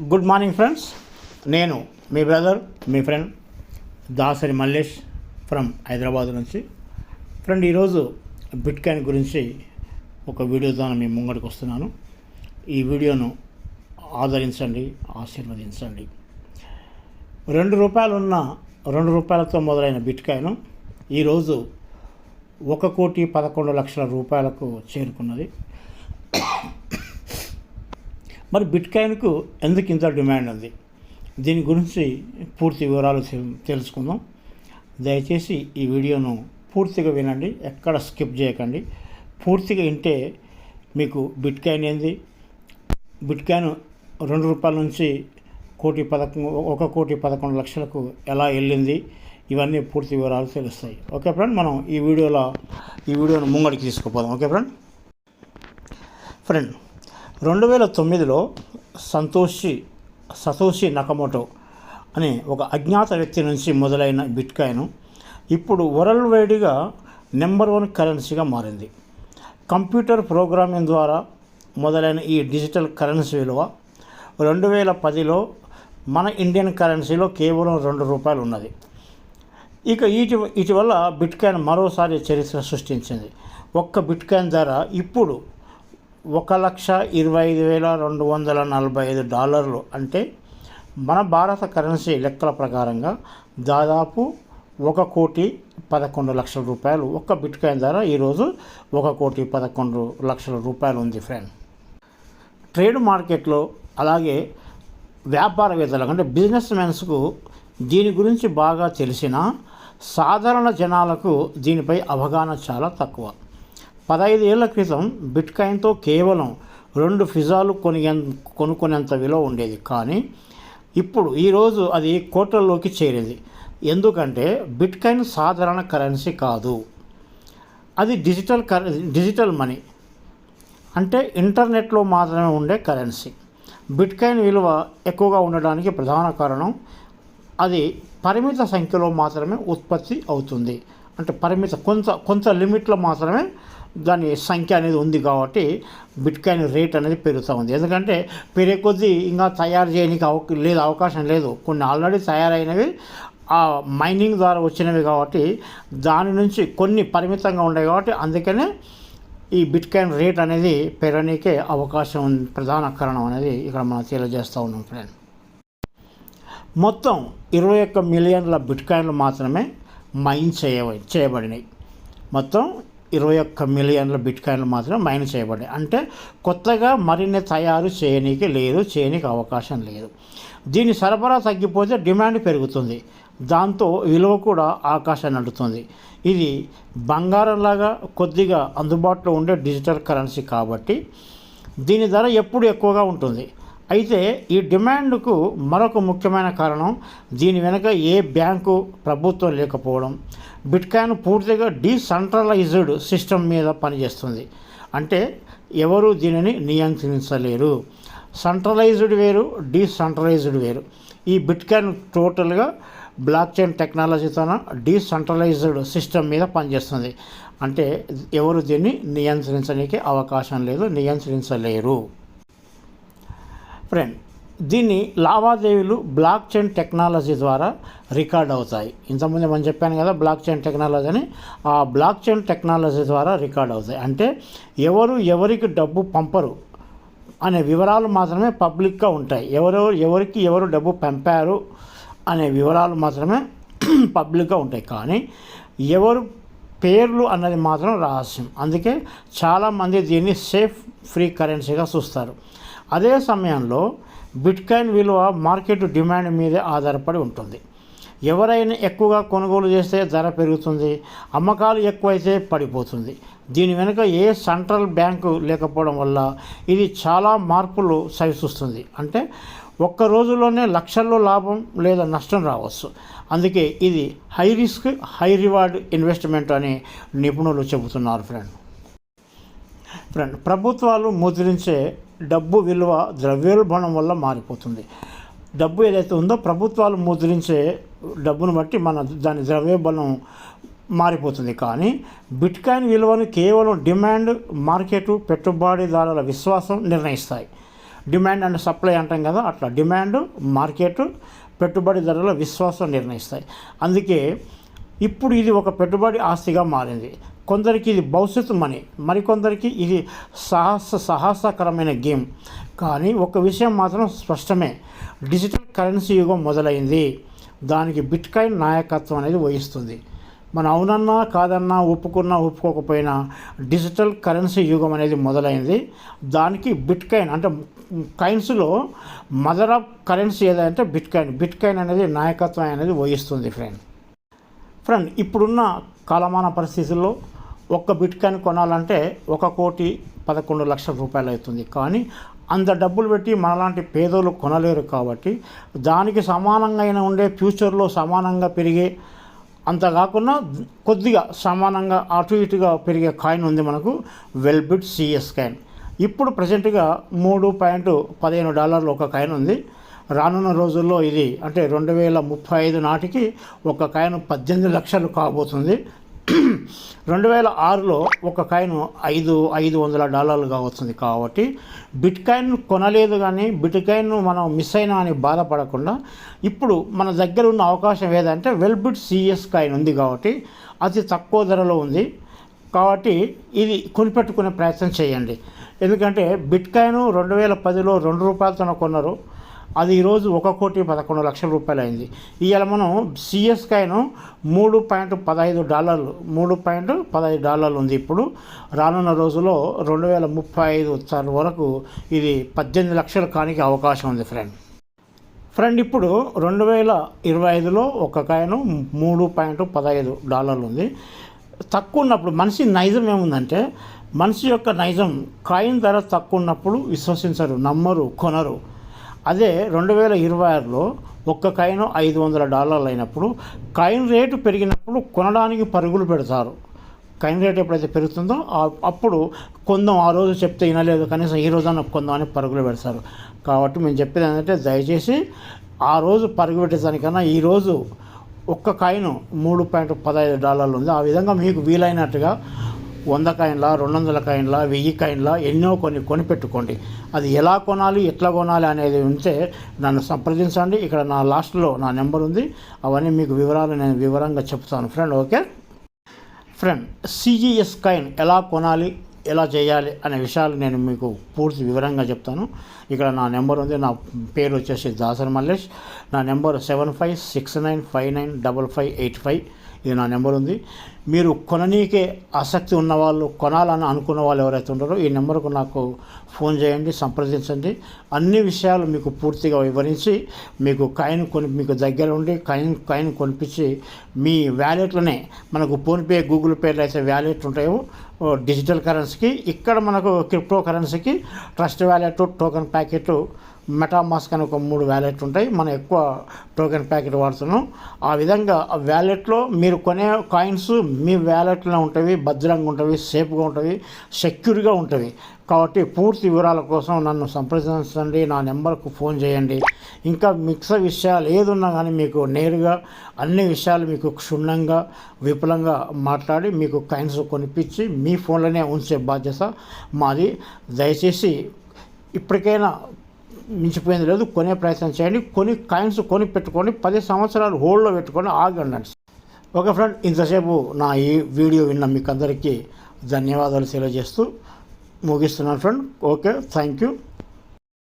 Good morning friends. నేను మీ brother మీ ఫ్రెండ్ దాసరి మల్లేష్ ఫ్రమ్ హైదరాబాద్ నుంచి. ఫ్రెండ్ ఈరోజు బిట్ కాయిన్ గురించి ఒక వీడియో ద్వారా మీ ముంగడికి వస్తున్నాను. ఈ వీడియోను ఆదరించండి ఆశీర్వదించండి. రెండు రూపాయలు ఉన్న రెండు రూపాయలతో మొదలైన బిట్ కాయిన్ ఈరోజు ఒక కోటి పదకొండు లక్షల రూపాయలకు చేరుకున్నది. మరి బిట్ కాయిన్కు ఎందుకు ఇంత డిమాండ్ ఉంది? దీని గురించి పూర్తి వివరాలు తె- తెలుసుకుందాం. దయచేసి ఈ వీడియోను పూర్తిగా వినండి ఎక్కడ స్కిప్ చేయకండి. పూర్తిగా వింటే మీకు బిట్ కాయిన్ ఏంది? బిట్ కాయిన్ రెండు రూపాయల నుంచి కోటి పదకొండు ఒక కోటి పదకొండు లక్షలకు ఎలా వెళ్ళింది? ఇవన్నీ పూర్తి వివరాలు తెలుస్తాయి. ఓకే ఫ్రెండ్ మనం ఈ వీడియోలో ఈ వీడియోను ముంగడికి తీసుకుపోదాం. Okay friend? ఫ్రెండ్ రెండు వేల తొమ్మిదిలో సంతోషి సతోషి నకమోటో అనే ఒక అజ్ఞాత వ్యక్తి నుంచి మొదలైన బిట్కాయిన్ ఇప్పుడు వరల్డ్ వైడ్గా నెంబర్ వన్ కరెన్సీగా మారింది. కంప్యూటర్ ప్రోగ్రామింగ్ ద్వారా మొదలైన ఈ డిజిటల్ కరెన్సీ విలువ రెండు వేల పదిలో మన ఇండియన్ కరెన్సీలో కేవలం రెండు రూపాయలు ఉన్నది. ఇక ఇటు ఇటీవల బిట్కాయిన్ మరోసారి చరిత్ర సృష్టించింది. ఒక్క బిట్కాయిన్ ధర ఇప్పుడు ఒక లక్ష ఇరవై ఐదు వేల రెండు వందల నలభై ఐదు డాలర్లు అంటే మన భారత కరెన్సీ లెక్కల ప్రకారంగా దాదాపు ఒక కోటి పదకొండు లక్షల రూపాయలు. ఒక్క బిట్కాయిన్ ధర ఈరోజు ఒక కోటి పదకొండు లక్షల రూపాయలు ఉంది ఫ్రెండ్. ట్రేడ్ మార్కెట్లో అలాగే వ్యాపారవేత్తలకు అంటే బిజినెస్ మెన్స్కు దీని గురించి బాగా తెలిసిన సాధారణ జనాలకు దీనిపై అవగాహన చాలా తక్కువ. పదహైదు ఏళ్ళ క్రితం బిట్కాయిన్తో కేవలం రెండు ఫిజాలు కొని కొనుక్కునేంత విలువ ఉండేది. కానీ ఇప్పుడు ఈరోజు అది కోట్లలోకి చేరింది. ఎందుకంటే బిట్కాయిన్ సాధారణ కరెన్సీ కాదు. అది డిజిటల్ కరె డిజిటల్ మనీ. అంటే ఇంటర్నెట్లో మాత్రమే ఉండే కరెన్సీ. బిట్కాయిన్ విలువ ఎక్కువగా ఉండడానికి ప్రధాన కారణం అది పరిమిత సంఖ్యలో మాత్రమే ఉత్పత్తి అవుతుంది. అంటే పరిమిత కొంత కొంత లిమిట్లో మాత్రమే దాని సంఖ్య అనేది ఉంది కాబట్టి బిట్కాయిన్ రేట్ అనేది పెరుగుతూ ఉంది. ఎందుకంటే పెరిగే కొద్దీ ఇంకా తయారు చేయడానికి అవ లేదు అవకాశం లేదు. కొన్ని ఆల్రెడీ తయారైనవి ఆ మైనింగ్ ద్వారా వచ్చినవి కాబట్టి దాని నుంచి కొన్ని పరిమితంగా ఉన్నాయి కాబట్టి అందుకనే ఈ బిట్కాయిన్ రేట్ అనేది పెరగనీకే అవకాశం ప్రధాన కారణం అనేది ఇక్కడ మనం తెలియజేస్తూ ఉన్నాం ఫ్రెండ్. మొత్తం ఇరవై ఒక్క మిలియన్ల బిట్కాయిన్లు మాత్రమే మైన్ చేయ చేయబడినాయి. మొత్తం ఇరవై ఒక్క మిలియన్ల బిట్కాయిన్లు మాత్రమే మైన్ చేయబడ్డాయి. అంటే కొత్తగా మరిన్ని తయారు చేయనీకి లేదు చేయనీకి అవకాశం లేదు. దీని సరఫరా తగ్గిపోతే డిమాండ్ పెరుగుతుంది. దాంతో విలువ కూడా ఆకాశాన్ని అంటుతుంది ఇది బంగారంలాగా కొద్దిగా అందుబాటులో ఉండే డిజిటల్ కరెన్సీ కాబట్టి దీని ధర ఎప్పుడు ఎక్కువగా ఉంటుంది? అయితే ఈ డిమాండ్కు మరొక ముఖ్యమైన కారణం దీని వెనుక ఏ బ్యాంకు ప్రభుత్వం లేకపోవడం. బిట్కాయిన్ పూర్తిగా డీసెంట్రలైజ్డ్ సిస్టమ్ మీద పనిచేస్తుంది. అంటే ఎవరు దీనిని నియంత్రించలేరు. సెంట్రలైజ్డ్ వేరు డీసెంట్రలైజ్డ్ వేరు. ఈ బిట్కాయిన్ టోటల్గా బ్లాక్ చైన్ టెక్నాలజీతోన డీసెంట్రలైజ్డ్ సిస్టమ్ మీద పనిచేస్తుంది. అంటే ఎవరు దీన్ని నియంత్రించడానికి అవకాశం లేదు నియంత్రించలేరు. ఫ్రెండ్ దీన్ని లావాదేవీలు బ్లాక్ చైన్ టెక్నాలజీ ద్వారా రికార్డ్ అవుతాయి. ఇంతకుముందు మనం చెప్పాను కదా బ్లాక్ చైన్ టెక్నాలజీ అని. ఆ బ్లాక్ చైన్ టెక్నాలజీ ద్వారా రికార్డ్ అవుతాయి. అంటే ఎవరు ఎవరికి డబ్బు పంపరు అనే వివరాలు మాత్రమే పబ్లిక్గా ఉంటాయి. ఎవరెవరు ఎవరికి ఎవరు డబ్బు పంపారు అనే వివరాలు మాత్రమే పబ్లిక్గా ఉంటాయి. కానీ ఎవరు పేర్లు అన్నది మాత్రం రహస్యం. అందుకే చాలామంది దీన్ని సేఫ్ ఫ్రీ కరెన్సీగా చూస్తారు. అదే సమయంలో బిట్కాయిన్ విలువ మార్కెట్ డిమాండ్ మీదే ఆధారపడి ఉంటుంది. ఎవరైనా ఎక్కువగా కొనుగోలు చేస్తే ధర పెరుగుతుంది అమ్మకాలు ఎక్కువైతే పడిపోతుంది. దీని వెనుక ఏ సెంట్రల్ బ్యాంకు లేకపోవడం వల్ల ఇది చాలా మార్పులు సవిచూస్తుంది అంటే ఒక్క రోజులోనే లక్షల్లో లాభం లేదా నష్టం రావచ్చు. అందుకే ఇది high risk high reward investment అని నిపుణులు చెబుతున్నారు ఫ్రెండ్. ఫ్రెండ్ ప్రభుత్వాలు ముద్రించే డబ్బు విలువ ద్రవ్యోల్బణం వల్ల మారిపోతుంది. డబ్బు ఏదైతే ఉందో ప్రభుత్వాలు ముద్రించే డబ్బును బట్టి మన దాని ద్రవ్యోల్బణం మారిపోతుంది. కానీ బిట్కాయిన్ విలువను కేవలం డిమాండ్ మార్కెట్ పెట్టుబడిదారుల విశ్వాసం నిర్ణయిస్తాయి. డిమాండ్ అండ్ సప్లై అంటాం కదా అట్లా డిమాండ్ మార్కెట్ పెట్టుబడిదారుల విశ్వాసం నిర్ణయిస్తాయి. అందుకే ఇప్పుడు ఇది ఒక పెట్టుబడి ఆస్తిగా మారింది. కొందరికి ఇది భవిష్యత్తు మనీ మరికొందరికి ఇది సాహస సాహసకరమైన గేమ్. కానీ ఒక విషయం మాత్రం స్పష్టమే డిజిటల్ కరెన్సీ యుగం మొదలైంది. దానికి బిట్కాయిన్ నాయకత్వం అనేది వహిస్తుంది. మన అవునన్నా కాదన్నా ఒప్పుకున్నా ఒప్పుకోకపోయినా డిజిటల్ కరెన్సీ యుగం అనేది మొదలైంది. దానికి బిట్కాయిన్ అంటే కైన్స్లో మదర్ ఆఫ్ కరెన్సీ ఏదంటే బిట్కాయిన్. బిట్కాయిన్ అనేది నాయకత్వం అనేది వహిస్తుంది ఫ్రెండ్. ఫ్రెండ్ ఇప్పుడున్న కాలమాన పరిస్థితుల్లో ఒక్క బిట్కాయిన్ కొనాలంటే ఒక కోటి పదకొండు లక్షల రూపాయలు అవుతుంది. కానీ అంత డబ్బులు పెట్టి మనలాంటి పేదోళ్ళు కొనలేరు కాబట్టి దానికి సమానంగా అయినా ఉండే ఫ్యూచర్లో సమానంగా పెరిగే అంత కాకుండా కొద్దిగా సమానంగా అటు ఇటుగా పెరిగే కాయిన్ ఉంది మనకు వెల్బిట్ సిఎస్ కాయిన్. ఇప్పుడు ప్రజెంట్గా మూడు పాయింట్ పదిహేను డాలర్లు ఒక కాయిన్ ఉంది. రానున్న రోజుల్లో ఇది అంటే రెండు వేల ముప్పై ఐదు నాటికి ఒక కాయిన్ పద్దెనిమిది లక్షలు కాబోతుంది. రెండు వేల ఆరులో ఒక కాయిన్ ఐదు ఐదు వందల డాలర్లుగా వస్తుంది కాబట్టి బిట్ కాయిన్ కొనలేదు కానీ బిట్ కాయిన్ మనం మిస్ అయినా అని బాధపడకుండా ఇప్పుడు మన దగ్గర ఉన్న అవకాశం ఏదంటే వెల్ బిట్ సిఎస్ కాయిన్ ఉంది కాబట్టి అతి తక్కువ ధరలో ఉంది కాబట్టి ఇది కొనిపెట్టుకునే ప్రయత్నం చేయండి. ఎందుకంటే బిట్ కాయిన్ రెండు వేల పదిలో రెండు రూపాయలతో కొన్నారు. అది ఈరోజు ఒక కోటి పదకొండు లక్షల రూపాయలు అయింది. ఇవాళ మనం సిఎస్కాయను మూడు పాయింట్ పదహైదు డాలర్లు మూడు పాయింట్ పదహైదు డాలర్లు ఉంది ఇప్పుడు. రానున్న రోజుల్లో రెండు వేల ముప్పై ఐదు వరకు ఇది పద్దెనిమిది లక్షలు కానికి అవకాశం ఉంది ఫ్రెండ్ ఫ్రెండ్ ఇప్పుడు రెండు వేల ఇరవై ఐదులో ఒక కాయను మూడు పాయింట్ పదహైదు డాలర్లు ఉంది. తక్కువ ఉన్నప్పుడు మనిషి నైజం ఏముందంటే మనిషి యొక్క నైజం కాయిన్ ధర తక్కువ ఉన్నప్పుడు విశ్వసించరు నమ్మరు కొనరు. అదే రెండు వేల ఇరవై ఆరులో ఒక్క కాయిన్ ఐదు వందల డాలర్లు అయినప్పుడు కాయిన్ రేటు పెరిగినప్పుడు కొనడానికి పరుగులు పెడతారు. కాయిన్ రేట్ ఎప్పుడైతే పెరుగుతుందో అప్పుడు కొందాం ఆ రోజు చెప్తే వినలేదు కనీసం ఈ రోజన్నా కొందాం అని పరుగులు పెడతారు. కాబట్టి మేము చెప్పేది ఏంటంటే దయచేసి ఆ రోజు పరుగు పెట్టేదానికన్నా ఈరోజు ఒక్క కాయిన్ మూడు పాయింట్ పదహైదు డాలర్లు ఉంది. ఆ విధంగా మీకు వీలైనట్టుగా వంద కాయిన్లా రెండు వందల కాయిన్లా వెయ్యి కాయిన్లా ఎన్నో కొన్ని కొనిపెట్టుకోండి. అది ఎలా కొనాలి ఎట్లా కొనాలి అనేది ఉంటే నన్ను సంప్రదించండి. ఇక్కడ నా లాస్ట్లో నా నెంబర్ ఉంది అవన్నీ మీకు వివరాలు నేను వివరంగా చెప్తాను. Friend okay? Friend CGS coin ఎలా కొనాలి ఎలా చేయాలి అనే విషయాలు నేను మీకు పూర్తి వివరంగా చెప్తాను. ఇక్కడ నా నెంబర్ ఉంది నా పేరు వచ్చేసి దాసర్ మల్లేష్. నా number seven five six nine five nine double five eight five. ఇది నా నెంబర్ ఉంది మీరు కొననీకే ఆసక్తి ఉన్నవాళ్ళు కొనాలని అనుకున్న వాళ్ళు ఎవరైతే ఉంటారో ఈ నెంబర్కు నాకు ఫోన్ చేయండి సంప్రదించండి. అన్ని విషయాలు మీకు పూర్తిగా వివరించి మీకు కాయిన్ కొని మీకు దగ్గర ఉండి కాయిన్ కాయిన్ కొనిపించి మీ వ్యాలెట్లోనే మనకు ఫోన్పే గూగుల్ పేలో అయితే వ్యాలెట్ ఉంటాయో డిజిటల్ కరెన్సీకి ఇక్కడ మనకు క్రిప్టో కరెన్సీకి trust wallet token pocket MetaMask అని ఒక మూడు వ్యాలెట్ ఉంటాయి. మనం ఎక్కువ టోకెన్ ప్యాకెట్ వాడుతున్నాం. ఆ విధంగా ఆ వ్యాలెట్లో మీరు కొనే కాయిన్స్ మీ వ్యాలెట్లో ఉంటవి భద్రంగా ఉంటవి సేఫ్గా ఉంటవి సెక్యూర్గా ఉంటవి. కాబట్టి పూర్తి వివరాల కోసం నన్ను సంప్రదించండి నా నెంబర్కు ఫోన్ చేయండి. ఇంకా మిక్స విషయాలు ఏదున్నా కానీ మీకు నేరుగా అన్ని విషయాలు మీకు క్షుణ్ణంగా విపులంగా మాట్లాడి మీకు కాయిన్స్ కొనిపించి మీ ఫోన్లోనే ఉంచే బాధ్యత మాది. దయచేసి ఇప్పటికైనా మించిపోయింది లేదు కొనే ప్రయత్నం చేయండి. కొని కాయిన్స్ కొని పెట్టుకొని పది సంవత్సరాలు హోల్డ్లో పెట్టుకొని ఆగండి ఓకే ఫ్రెండ్ ఇంతసేపు నా ఈ వీడియో విన్న మీకు అందరికీ ధన్యవాదాలు తెలియజేస్తూ ముగిస్తున్నాను ఫ్రెండ్. Okay thank you.